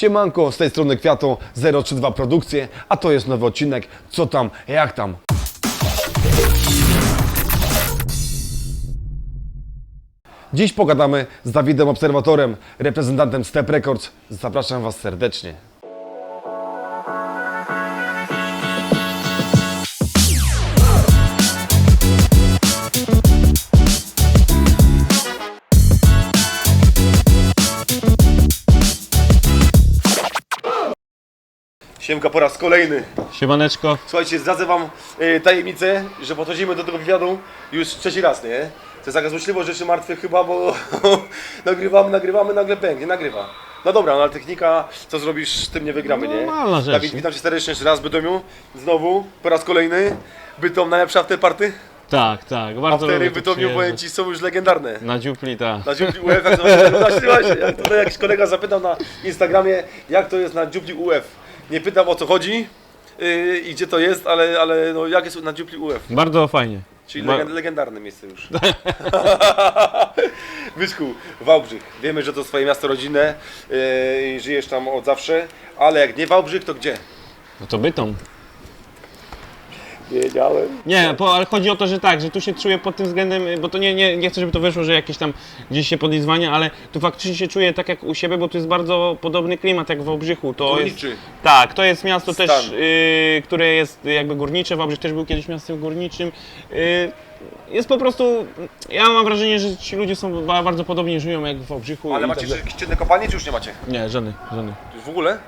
Siemanko, z tej strony Kwiato 032 Produkcje, a to jest nowy odcinek Co tam, jak tam. Dziś pogadamy z Dawidem Obserwatorem, reprezentantem Step Records. Zapraszam Was serdecznie. Siemka po raz kolejny. Siemaneczko. Słuchajcie, zdradzę wam e, tajemnicę, że podchodzimy do tego wywiadu już trzeci raz, nie? To jest taka złośliwość rzeczy martwych chyba, bo nagrywamy, nagrywamy, nagle pęk, nie nagrywa. No dobra, no ale technika, co zrobisz, z tym nie wygramy, nie? Normalna rzecz, nie? witam Cię serdecznie jeszcze raz w Bytomiu, znowu, po raz kolejny. Bytom najlepsza afterparty? Tak, tak. Bardzo Aftery lubię w tu Bytomiu, powiem przyjeżdżać. Ci, są już legendarne. Na dziupli, tak. Na dziupli UF, jak to zobaczyłaś, jak tutaj jakiś kolega zapytał na Instagramie, jak to jest na dziupli UF. Nie pytam o co chodzi yy, i gdzie to jest, ale, ale no, jak jest na dziupli UF. Bardzo fajnie. Czyli legend, legendarne miejsce już. Wyszku, Wałbrzych. Wiemy, że to twoje miasto rodzinne yy, i żyjesz tam od zawsze, ale jak nie Wałbrzych, to gdzie? No to bytom. Wiedziałem. Nie, po, ale chodzi o to, że tak, że tu się czuję pod tym względem, bo to nie, nie, nie chcę, żeby to wyszło, że jakieś tam gdzieś się podizwania, ale tu faktycznie się czuję tak jak u siebie, bo tu jest bardzo podobny klimat jak w Wałbrzychu. To Górniczy. Jest, tak, to jest miasto Stan. też, y, które jest jakby górnicze, Wałbrzych też był kiedyś miastem górniczym. Y, jest po prostu, ja mam wrażenie, że ci ludzie są ba- bardzo podobnie żyją jak w Wałbrzychu. Ale i macie tak dalej. jakieś czynne kopalnie, czy już nie macie? Nie, żadny, żadny. Już w ogóle?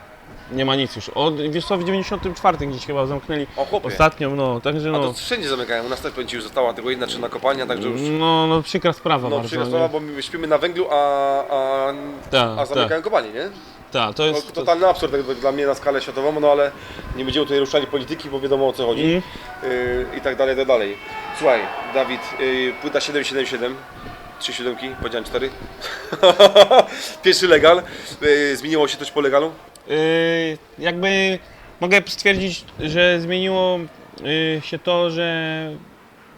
Nie ma nic już. Od, wiesz co, w 94 gdzieś chyba zamknęli O, chłopie. ostatnią, no, także A no, to wszędzie zamykają, u nas też powiem ci, już została tylko jedna czynna kopalnia, także już... no, no przykra sprawa No bardzo. przykra sprawa, bo my śpimy na węglu, a, a, Tak, a zamykają kopalnie, nie? Tak, to To jest... To, totalny absurd tak dla mnie na skalę światową, no ale nie będziemy tutaj ruszali polityki, bo wiadomo o co chodzi Mhm. yy, i tak dalej, i tak dalej. Słuchaj, Dawid, yy, płyta 777, trzy siódemki, powiedziałem cztery. Pierwszy legal, yy, zmieniło się coś po legalu? Yy, jakby mogę stwierdzić, że zmieniło yy, się to, że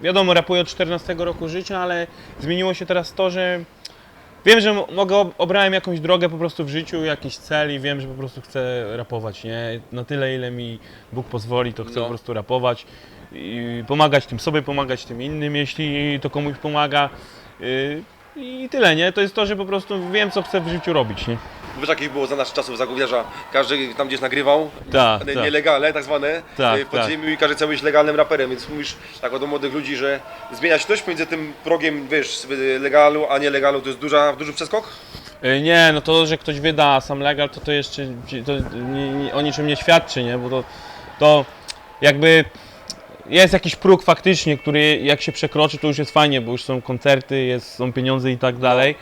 wiadomo, rapuję od 14 roku życia, ale zmieniło się teraz to, że wiem, że mo- mogę, ob- obrałem jakąś drogę po prostu w życiu, jakiś cel i wiem, że po prostu chcę rapować, nie? Na tyle, ile mi Bóg pozwoli, to chcę No. po prostu rapować i pomagać tym sobie, pomagać tym innym, jeśli to komuś pomaga. Yy, I tyle, nie? To jest to, że po prostu wiem, co chcę w życiu robić, nie? Wiesz jakich było za naszych czasów zagłówniarza, każdy tam gdzieś nagrywał, nie- tak. nielegalne tak zwane, Tak, w podziemiu i każdy chciał być legalnym raperem, więc mówisz tak do młodych ludzi, że zmienia się coś pomiędzy tym progiem, wiesz, legalu, a nielegalu, to jest duża, duży przeskok? Y, Nie, no to, że ktoś wyda sam legal, to to jeszcze to nie, nie, o niczym nie świadczy, nie? Bo to, to jakby jest jakiś próg faktycznie, który jak się przekroczy, to już jest fajnie, bo już są koncerty, jest, są pieniądze i tak dalej.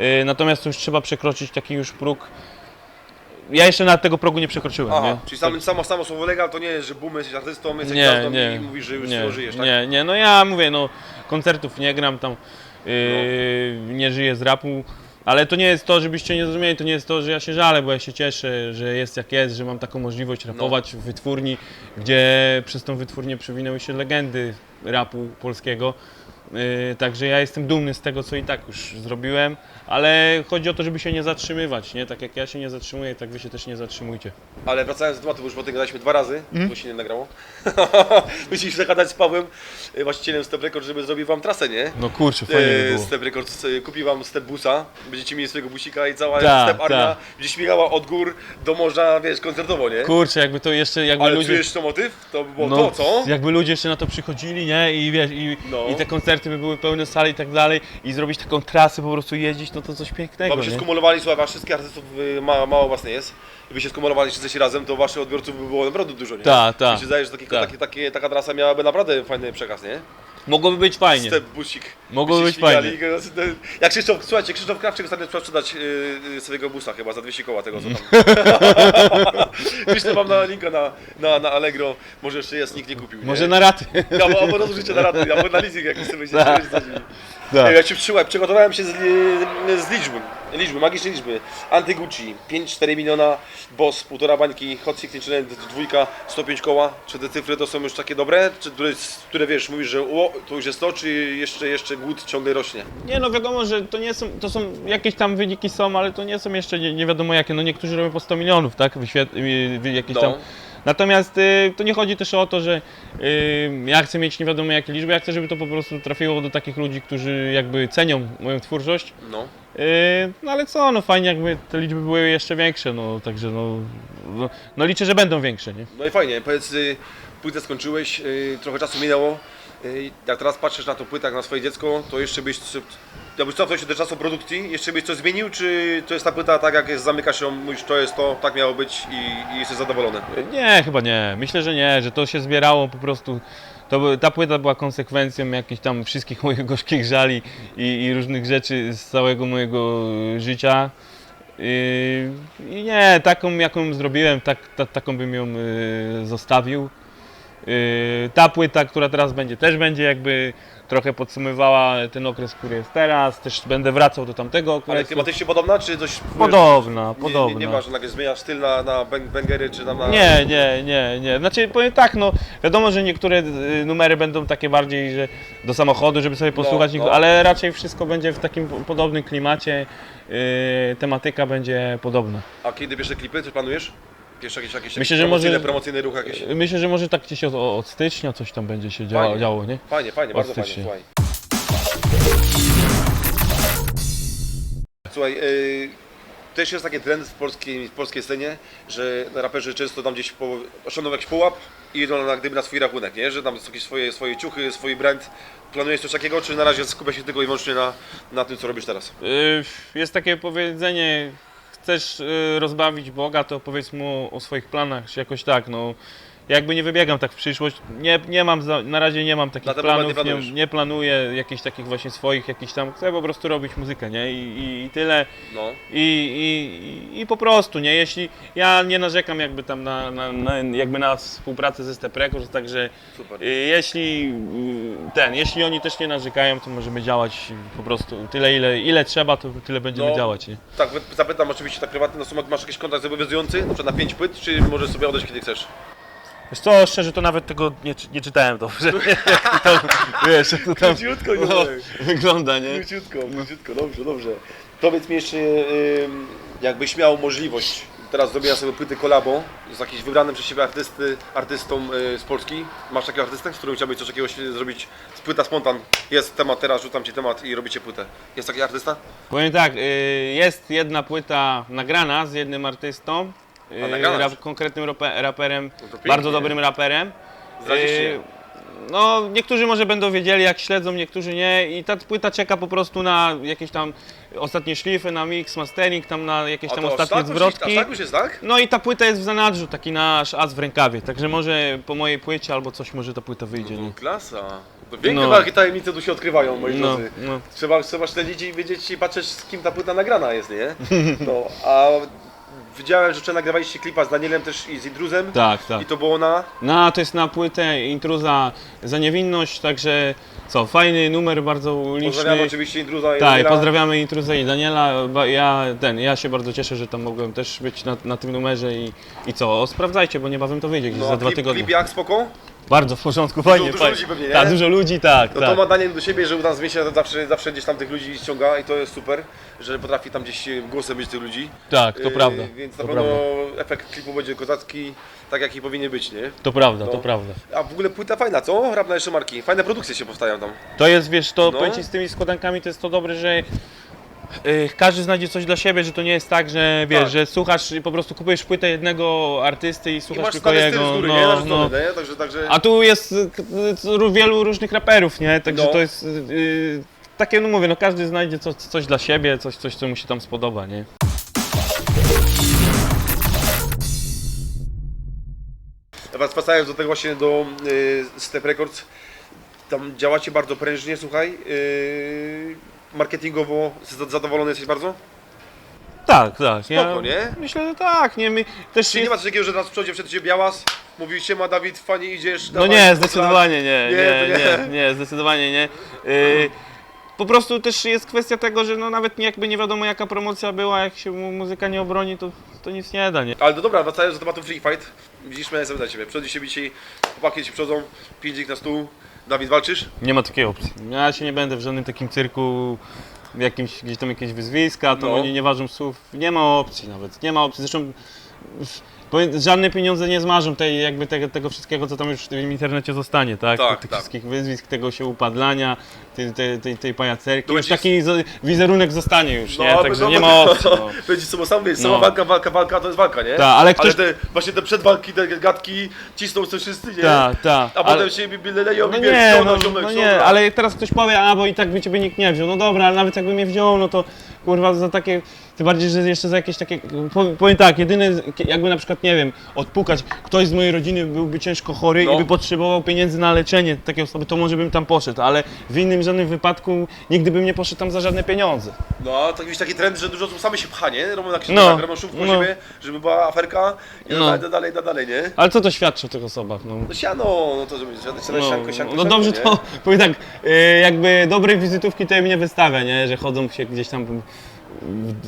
Y, Natomiast to już trzeba przekroczyć taki już próg. Ja jeszcze nawet tego progu nie przekroczyłem, Aha, nie? czyli sam, samo, samo słowo legal to nie jest, że boom, jesteś artystą, jesteś Nie, gwiazdą nie, i mówisz, że już nie, żyjesz, tak? Nie, nie, no ja mówię, no koncertów nie gram tam, yy, nie żyję z rapu, ale to nie jest to, żebyście nie zrozumieli, to nie jest to, że ja się żalę, bo ja się cieszę, że jest jak jest, że mam taką możliwość rapować w wytwórni, gdzie przez tą wytwórnię przewinęły się legendy rapu polskiego. Yy, także ja jestem dumny z tego, co i tak już zrobiłem, ale chodzi o to, żeby się nie zatrzymywać, nie? Tak jak ja się nie zatrzymuję, tak wy się też nie zatrzymujcie. Ale wracając do tematu, bo już potem gadaliśmy dwa razy, Mhm. bo się nie nagrało. Musieliśmy zagadać z Pawłem, y, właścicielem Step Records, żeby zrobił wam trasę, nie? No kurczę, fajnie by E, było. Step Records y, kupi wam step busa, będziecie mieli swojego busika i cała Tak, step armia tak. będzie śmigała od gór do morza, wiesz, koncertowo, nie? Kurczę, jakby to jeszcze, jakby Ale ludzie... czujesz to motyw? To by było No, to, co? Jakby ludzie jeszcze na to przychodzili, nie? I wiesz, i, No. i te koncerty by były pełne sali i tak dalej, i zrobić taką trasę, po prostu jeździć, no to coś pięknego, Bo by się nie? skumulowali, słuchaj, was wszystkich artystów y, ma, mało was nie jest. Gdyby się skumulowali wszyscy razem, to waszych odbiorców by było naprawdę dużo, nie? Tak, tak, Mi się zdaje, że taki, tak. taki, takie, taka trasa miałaby naprawdę fajny przekaz, nie? Mogłoby być fajnie. Step busik. Mogłoby być śmigali. Jak Krzysztof, słuchajcie, Krzysztof Krawczyk ostatnio chciał sprzedać yy, yy, swojego busa chyba za 200 koła tego, co tam. Wyślę wam na linka na, na, na Allegro, może jeszcze jest, nikt nie kupił, nie? Może na raty. Albo, albo rozżycie na raty, albo na leasing, jak sobie będzie Tak. Ja ci przyłap, przygotowałem się z, z liczby, liczby, magicznej liczby. Anty-Gucci, 5-4 miliona, Boss, półtora bańki, Hot 16 dwójka, 105 koła. Czy te cyfry to są już takie dobre? Czy które, które wiesz, mówisz, że o, to już jest to, czy jeszcze, jeszcze głód ciągle rośnie? Nie no wiadomo, że to nie są, to są jakieś tam wyniki są, ale to nie są jeszcze nie, nie wiadomo jakie. No niektórzy robią po 100 milionów, tak? Wyświet, jakieś No. tam. Natomiast y, to nie chodzi też o to, że y, ja chcę mieć nie wiadomo jakie liczby, ja chcę, żeby to po prostu trafiło do takich ludzi, którzy jakby cenią moją twórczość. No. Yy, no ale co, no fajnie jakby te liczby były jeszcze większe, no także no, no, no liczę, że będą większe, nie? No i fajnie, powiedz, y, płytę skończyłeś, y, trochę czasu minęło. Y, jak teraz patrzysz na tą płytę, jak na swoje dziecko, to jeszcze byś, jakbyś cofnął się do czasu produkcji, jeszcze byś coś zmienił, czy to jest ta płyta tak jak jest, zamykasz ją, mówisz to jest to, tak miało być i, i jesteś zadowolony? Nie, chyba nie. Myślę, że nie, że to się zbierało po prostu. To, ta płyta była konsekwencją jakichś tam wszystkich moich gorzkich żali i, i różnych rzeczy z całego mojego y, życia. Yy, I nie, taką jaką zrobiłem, tak, ta, taką bym ją y, zostawił. Yy, ta płyta, która teraz będzie, też będzie jakby trochę podsumowała ten okres, który jest teraz. Też będę wracał do tamtego Ale okresu. klimatycznie podobna, czy coś... Podobna, Nie, podobna. nie, nie masz, nagle zmieniasz styl na, na bang- bangery, czy na... na... Nie, nie, nie, nie. Znaczy powiem tak, no wiadomo, że niektóre y, numery będą takie bardziej, że do samochodu, żeby sobie posłuchać, no. niektóre- ale raczej wszystko będzie w takim po- podobnym klimacie. y, tematyka będzie podobna. A kiedy pierwsze klipy, co planujesz? Pierwsze jakieś, jakieś Myślę, że promocyjne, może- promocyjny ruch jakieś? Myślę, że może tak gdzieś od, od stycznia coś tam będzie się działo, Fajnie. działo nie? Fajnie, fajnie, Od bardzo fajnie, słuchaj. Słuchaj, yy, też jest taki trend w polskiej, w polskiej scenie, że raperzy często tam gdzieś po, osiągną jakiś pułap i idą na, gdyby na swój rachunek, nie? Że tam są jakieś swoje, swoje ciuchy, swój brand. Planujesz coś takiego, czy na razie skupia się tylko i wyłącznie na, na tym, co robisz teraz? Y, Jest takie powiedzenie, chcesz y, rozbawić Boga, to powiedz mu o swoich planach, czy jakoś tak, no. Jakby nie wybiegam tak w przyszłość, nie, nie mam, za, na razie nie mam takich Na ten moment nie planów, planujesz. nie, nie planuję jakichś takich właśnie swoich, jakichś tam, chcę po prostu robić muzykę, nie, i, i, i tyle. No. I, i, I po prostu, nie? Jeśli ja nie narzekam jakby tam na, na, na jakby na współpracę ze Step Records, także Super. y, jeśli y, ten, jeśli oni też nie narzekają, to możemy działać po prostu tyle ile, ile trzeba, to tyle będziemy No. działać, nie? Tak, zapytam oczywiście tak prywatnie, no Sumak, masz jakiś kontrakt zobowiązujący, na przykład na 5 płyt, czy możesz sobie odejść kiedy chcesz? Wiesz co, szczerze to nawet tego nie, czy- nie czytałem dobrze, jak to, wiesz, jak to tam Króciutko, no, wygląda, nie? Króciutko, króciutko, dobrze, dobrze. Powiedz mi jeszcze, ym, jakbyś miał możliwość, teraz zrobienia sobie płyty kolabo z jakimś wybranym przez Ciebie artysty, artystą y, z Polski. Masz takiego artystę, z którym chciałbyś coś takiego się zrobić? Z płyta spontan, jest temat teraz, rzucam Ci temat i robicie płytę. Jest taki artysta? Powiem tak, y, jest jedna płyta nagrana z jednym artystą, A, y, nagrana rap, konkretnym rape- raperem, No pięknie. bardzo dobrym raperem. Zdradzisz Y, nie? No, niektórzy może będą wiedzieli, jak śledzą, niektórzy nie. I ta płyta czeka po prostu na jakieś tam ostatnie szlify, na mix, mastering, tam na jakieś A tam to aż ostatnie tak już- zwrotki. Aż tak już jest, tak? No i ta płyta jest w zanadrzu, taki nasz as w rękawie. Także może po mojej płycie albo coś może ta płyta wyjdzie. Nie? Klasa. To piękne No. walki tajemnice tu się odkrywają, moi No, drodzy. no. Trzeba, trzeba śledzić i wiedzieć i patrzeć z kim ta płyta nagrana jest, nie? No, a widziałem, że wczoraj nagrywaliście klipa z Danielem też i z Intruzem. Tak, tak. I to było na... No, to jest na płytę intruza za niewinność, także co, fajny numer, bardzo Pozdrawiam liczny. oczywiście Intruza i Tak, Daniela. pozdrawiamy Intruza i Daniela. Ba- Ja, ten, ja się bardzo cieszę, że tam mogłem też być na, na tym numerze i, i co, sprawdzajcie, bo niebawem to wyjdzie gdzieś No, za dwa klip, tygodnie. klip jak spoko? Bardzo w porządku, fajnie, dużo fajnie. ludzi pewnie, nie? Tak, dużo ludzi, tak, No tak. to ma Daniel do siebie, że u nas zmieścia zawsze, zawsze gdzieś tam tych ludzi ściąga i to jest super, że potrafi tam gdzieś głosem być tych ludzi. Tak, to Yy, prawda. Więc na to pewno prawda. efekt klipu będzie kozacki, tak jaki powinien być, nie? To prawda, No. to prawda. A w ogóle płyta fajna, co? Rap na jeszcze marki. Fajne produkcje się powstają tam. To jest, wiesz, to No. powiem ci z tymi składankami to jest to dobre, że y, każdy znajdzie coś dla siebie, że to nie jest tak, że wiesz, Tak. że słuchasz i po prostu kupujesz płytę jednego artysty i I słuchasz masz tylko stary styl jego. z góry, no, nie? no. Narzucony, nie? Także, także... A tu jest y, y, wielu różnych raperów, nie? Także No. to jest y, y, takie, no mówię, no każdy znajdzie coś, coś dla siebie, coś, coś, co mu się tam spodoba, nie? Teraz wracając do tego właśnie do y, Step Records, tam działacie bardzo prężnie, słuchaj. Y, marketingowo zadowolony jesteś bardzo? Tak, tak. Spoko, nie? Myślę, że tak, nie? My też nie ma coś takiego, że teraz przyjdzie przed ciebie białas, mówi siema Dawid, fajnie idziesz. No dawaj, nie, zdecydowanie nie, Nie, nie, nie, nie. nie, zdecydowanie nie. Y, po prostu też jest kwestia tego, że no nawet jakby nie wiadomo jaka promocja była, jak się mu muzyka nie obroni, to, to nic nie da, nie? Ale to dobra, wracając do tematu Free Fight. Widzisz, miałem zapytać Ciebie. Przychodzi się dzisiaj, chłopaki ci przychodzą, pięćdzik na stół. Dawid, walczysz? Nie ma takiej opcji. Ja się nie będę w żadnym takim cyrku, jakimś, gdzieś tam jakieś wyzwiska, to No. oni nie ważą słów. Nie ma opcji nawet, nie ma opcji. Zresztą żadne pieniądze nie zmarzą tej, jakby tego, tego wszystkiego, co tam już w tym internecie zostanie, tak? Tak, tych tak. wszystkich wyzwisk, tego się upadlania, tej, tej, tej, tej pajacerki. To Już będzie- taki za- wizerunek zostanie już, nie? No, Także no, nie no, ma opcji. No. Będzie samo sam wiesz, sama No. walka, walka, walka to jest walka, nie? Tak, ale ktoś- te, właśnie te przedwalki, te gadki cisną sobie wszyscy, nie? Tak, tak. A ale- potem się bi- bi- leją No i nie, ściągną, no, ściągną, no nie, ale jak teraz ktoś powie, a bo i tak by ciebie nikt nie wziął. No dobra, ale nawet jakby mnie wziął, no to kurwa za takie, tym bardziej, że jeszcze za jakieś takie, powiem, powiem tak, jedyne, jakby na przykład, nie wiem, odpukać, ktoś z mojej rodziny byłby ciężko chory No. i by potrzebował pieniędzy na leczenie takiej osoby, to może bym tam poszedł, ale w innym żadnym wypadku nigdy bym nie poszedł tam za żadne pieniądze. No, to jakiś taki trend, że dużo osób same się pcha, nie? Robią jakieś No, szumów po no. siebie, żeby była aferka i No. dalej, dalej, dalej, nie? Ale co to świadczy o tych osobach? No. No siano, no to żeby siano, No, sianko, sianko, no sianko, dobrze nie? to, powiem tak, y, jakby dobrej wizytówki to im nie wystawia, nie? Że chodzą się gdzieś tam,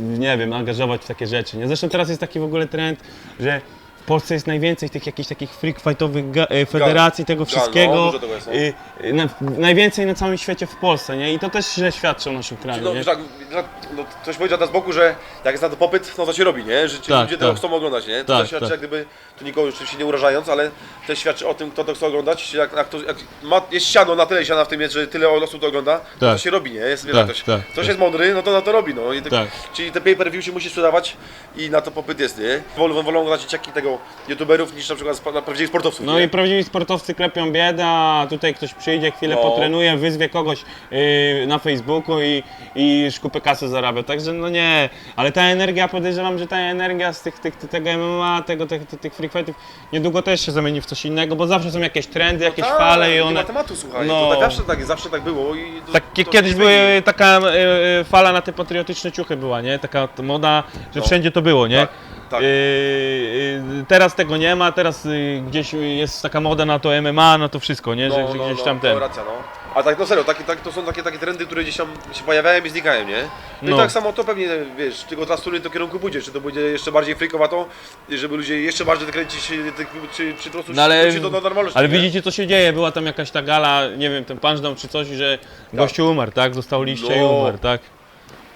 nie wiem, angażować w takie rzeczy, nie? Zresztą teraz jest taki w ogóle trend, że w Polsce jest najwięcej tych jakichś takich freak fightowych e, federacji, tego Ga- wszystkiego. no, dużo tego jest, no. Y, y, na, najwięcej na całym świecie w Polsce, nie? I to też źle świadczy o naszym kraju, No, nie? tak, tak, no, ktoś powiedział teraz z boku, że jak jest na to popyt, no to się robi, nie? Że ci Tak, ludzie tego tak. chcą oglądać, nie? To Tak, też świadczy tak. jak gdyby, tu nikogo oczywiście nie urażając, ale też świadczy o tym, kto to chce oglądać, jak, jak, to, jak ma, jest siano na tyle siana w tym, jest, że tyle osób to ogląda, to, Tak. się robi, nie? Jest, wiesz, Tak, ktoś, tak, ktoś tak. jest mądry, no to na to robi, no. I te, Tak. Czyli te pay-per-view się musi sprzedawać i na to popyt jest, nie? Wolą, wolą oglądać dzieciaki tego youtuberów niż na przykład na prawdziwych sportowców, No nie? i prawdziwi sportowcy klepią biedę, a tutaj ktoś przyjdzie, chwilę No. potrenuje, wyzwie kogoś yy, na Facebooku i, i szkupę kasy zarabia. Także no nie, ale ta energia, podejrzewam, że ta energia z tych, tych, tego MMA, tego, tych, tych, tych free fightów niedługo też się zamieni w coś innego, bo zawsze są jakieś trendy, jakieś Tak, fale i Nie one... ma tematu, słuchaj, No. to tak zawsze tak, zawsze tak było i... To, Tak, to kiedyś się zmieni. były taka e, e, fala na te patriotyczne ciuchy była, nie? Taka t- moda, że No. wszędzie to było, nie? Tak, tak. E, e, teraz tego nie ma, teraz e, gdzieś jest taka moda na to MMA, na to wszystko, nie? Że, że gdzieś tam no, ten. racja, no. A tak, no serio, takie, tak, to są takie, takie trendy, które gdzieś tam się pojawiają i znikają, nie? No, No. i tak samo to pewnie, wiesz, tylko teraz który to kierunku pójdzie, czy to będzie jeszcze bardziej freakowato, żeby ludzie jeszcze bardziej dokręcić się, tych- czy, czy po prostu No ale, do do normalności, ale nie? widzicie co się dzieje, była tam jakaś ta gala, nie wiem, ten punchdown czy coś, że gościu umarł, tak? Został liście i No. umarł, tak?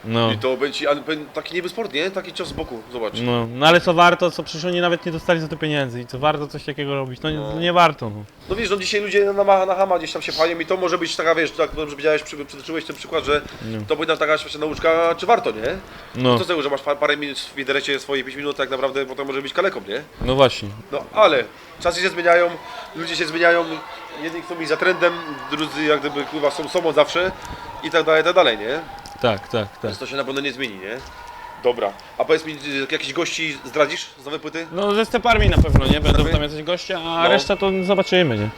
No. I to będzie ale będzie taki niby sport, nie? Taki cios z boku, zobacz. No, no ale co warto, co przecież oni nawet nie dostali za to pieniędzy i co warto coś takiego robić, no, nie- nie warto. No. No wiesz, no dzisiaj ludzie na, na, na hama gdzieś tam się pchają i to może być taka, wiesz, tak dobrze powiedziałeś, przy, przytoczyłeś ten przykład, że to powinna taka właśnie nauczka, czy warto, nie? No, To z tego, że masz pa- parę minut w internecie, swoje 5 minut, tak naprawdę potem może być kaleką, nie? no właśnie. No ale czasy się zmieniają, ludzie się zmieniają, jedni chcą iść za trendem, drudzy jak gdyby chyba są sobą zawsze i tak dalej, i tak dalej, nie? Tak, tak, tak. Więc to się na pewno nie zmieni, nie? Dobra, a powiedz mi, jakichś gości zdradzisz z nowej płyty? No ze steparmi na pewno, nie? Będą tam jacyś goście, a No. reszta to zobaczymy, nie?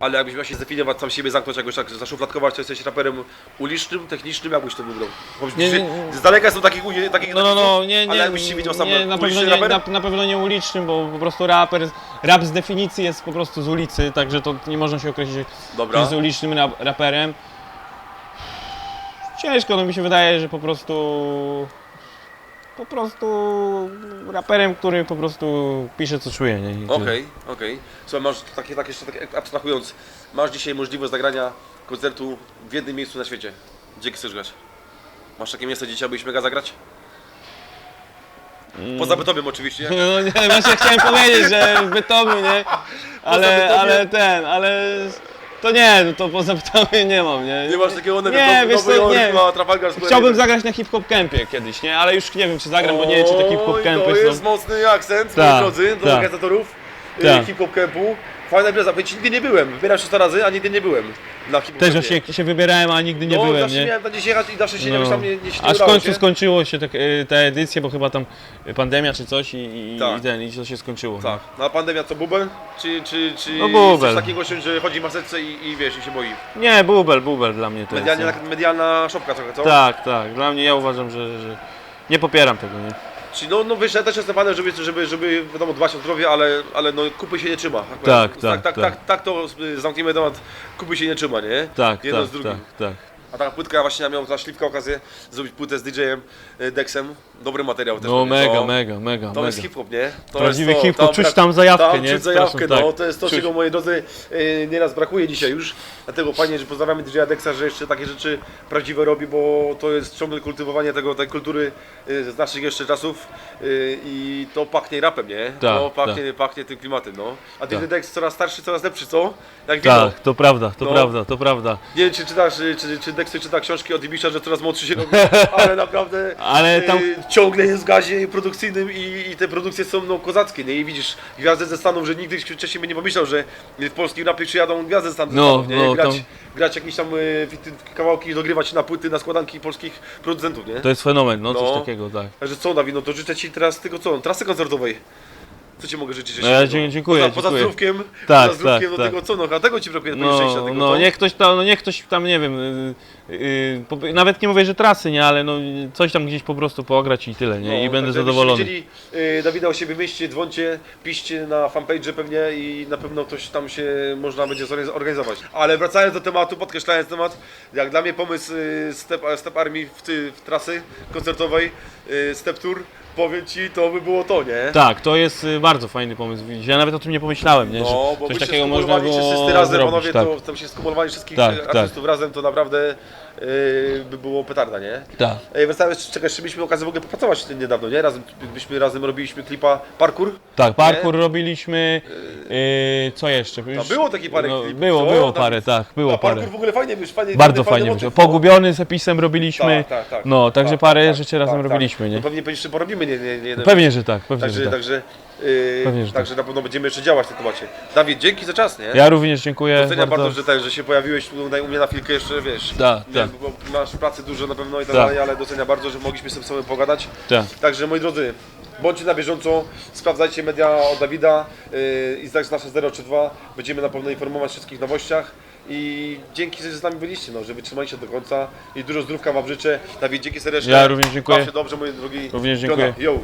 Ale jakbyś miał się zdefiniować, sam siebie zamknąć, jakoś tak zaszufladkować, to jesteś raperem ulicznym, technicznym, jakbyś to wybrał? Nie, Z daleka są takich, uni- takich No, no, no, nie, nie. Ale jakbyś się widział sam nie, na, pewno uliczny nie, raper? na, na pewno nie ulicznym, bo po prostu raper, rap z definicji jest po prostu z ulicy, także to nie można się określić, Dobra. jest ulicznym rap, raperem. Ciężko, no mi się wydaje, że po prostu po prostu raperem, który po prostu pisze co czuje, nie? I tyle. Okej, okej. Słuchaj, masz takie, tak jeszcze tak abstrahując, masz dzisiaj możliwość zagrania koncertu w jednym miejscu na świecie. Gdzie chcesz grać? Masz takie miejsce, gdzie chciałbyś mega zagrać? Poza Bytomiem oczywiście. No nie, właśnie chciałem powiedzieć, że w Bytomiu, nie? Ale, ale ten, ale to nie, no to poza Bytomiu nie mam, nie? Nie masz takiego Nie, wiesz co, nie. ma Trafalgar Square. Chciałbym zagrać na hip-hop campie kiedyś, nie? Ale już nie wiem, czy zagram, bo nie wiem, czy te hip-hop campy To jest są. mocny akcent, Tak, moi drodzy, do tak. organizatorów y, Tak. hip-hop campu. Fajna impreza, choć nigdy nie byłem. Wybieram 300 razy, a nigdy nie byłem na Też właśnie się wybierałem, a nigdy nie no, byłem, zawsze nie? miałem nadzieję jechać i zawsze się No. jakoś tam nie, nie, się nie Aż w udało końcu się. skończyło się tak, y, ta edycja, bo chyba tam pandemia czy coś i, i, Tak. i ten, i to się skończyło. Tak. No a pandemia to bubel? Czy, czy, czy No bubel. coś takiego, że chodzi w maseczce i, i wiesz, i się boi? Nie, bubel, bubel dla mnie to jest. taka medialna szopka trochę, co? Tak, tak, dla mnie ja uważam, że, że nie popieram tego, nie? Czyli no, no wiesz, ja też jestem fanem, żeby, żeby, żeby wiadomo, dbać o zdrowie, ale, ale no kupy się nie trzyma. Tak, tak, tak, tak, tak. tak, tak to zamkniemy temat, kupy się nie trzyma, nie? Tak, Jedno tak, z drugim. tak, tak. A ta płytka właśnie ja miałem za śliwkę okazję zrobić płytę z DJ-em y, Dexem. Dobry materiał też. No będzie, mega, to, mega, mega, To mega. jest hip-hop, nie? To Prawdziwy jest to, hip-hop, czuć brak- tam zajawkę, tam nie? Czuć zajawkę, Straszną, no. tak. To jest to, Czuć. czego moi drodzy y, nieraz brakuje dzisiaj już. Dlatego fajnie, że pozdrawiamy DJ Dexa, że jeszcze takie rzeczy prawdziwe robi, bo to jest ciągle kultywowanie tego, tej kultury y, z naszych jeszcze czasów y, i to pachnie rapem, nie? to Tak, pachnie, pachnie tym klimatem, no. A DJ Tak. Dex coraz starszy, coraz lepszy, co? Jak. Tak, to prawda, to No. prawda, to prawda. Nie wiem, czy czytasz, y, czy, czy Dexter czyta książki od Ibisza, że coraz młodszy się robi, ale naprawdę Ale tam- y, ciągle jest w gazie produkcyjnym i, i te produkcje są no, kozackie, nie? I widzisz gwiazdy ze Stanów, że nigdy wcześniej by nie pomyślał, że w polskim rapie przyjadą gwiazdy ze Stanów, No, Stanów nie? no, grać, tam- grać jakieś tam y, fity- kawałki, dogrywać na płyty, na składanki polskich producentów, nie? To jest fenomen, no, No. coś takiego, tak. Także co Dawid, no to życzę Ci teraz tylko co, trasy koncertowej. Co Ci mogę życzyć No ja dzie- dziękuję, Poza, poza dziękuję. zdrówkiem, Tak, poza zdrówkiem tak, do tak. tego co, no a tego Ci brakuje szczęścia No, tego, no co? niech ktoś tam, no niech ktoś tam, nie wiem, y, y, po- nawet nie mówię, że trasy, nie, ale no coś tam gdzieś po prostu pograć i tyle, nie, i No, będę także zadowolony. Jakbyście widzieli y, Dawida u siebie mieście, dzwoncie, piszcie na fanpage pewnie i na pewno ktoś tam się można będzie zorganizować. Ale wracając do tematu, podkreślając temat, jak dla mnie pomysł y, Step, Step Army w, w trasy koncertowej, y, Step Tour, powiem Ci, to by było to, nie? Tak, to jest y, bardzo fajny pomysł, widzisz, ja nawet o tym nie pomyślałem, nie, No, że bo coś takiego można skumulowali było wszyscy razem, zrobić, panowie, tak. to tam się skumulowali wszystkich Tak, tak. artystów razem, to naprawdę y, by było petarda, nie? Tak. Ej, wracając, jeszcze mieliśmy okazję w ogóle popracować niedawno, nie? Razem, byśmy razem robiliśmy klipa Parkour. Tak, parkour robiliśmy, y, co jeszcze? No, Już- było taki parę no, klipów, Było, co? było Tam- parę, tak, było A parę. parkour w ogóle fajnie, wiesz, fajnie, Bardzo fajny fajnie, motyw, no. pogubiony z episem robiliśmy, Tak, tak, tak. no, także Tak, parę tak, rzeczy tak, razem tak, robiliśmy, nie? No pewnie jeszcze porobimy, nie, nie, nie, nie. Pewnie, że tak, pewnie, Także, że tak. także, yy, Pewnie, że także na pewno będziemy jeszcze działać w tym temacie. Dawid, dzięki za czas, nie? Ja również dziękuję Doceniam bardzo, że, tak, że się pojawiłeś tu na- u mnie na chwilkę jeszcze, wiesz. Tak, nie, tak. Bo masz pracy dużo na pewno i tak Tak. dalej, ale doceniam bardzo, że mogliśmy sobie sobą pogadać. Tak. Także moi drodzy, bądźcie na bieżąco, sprawdzajcie media od Dawida yy, i zdać nasze 032. Będziemy na pewno informować o wszystkich nowościach. I dzięki, że z nami byliście, no, że wytrzymaliście do końca i dużo zdrówka Wam życzę. Dawid, dzięki serdecznie. Ja również dziękuję. Baw się dobrze, moi drogi. Również dziękuję. Piona, Yo.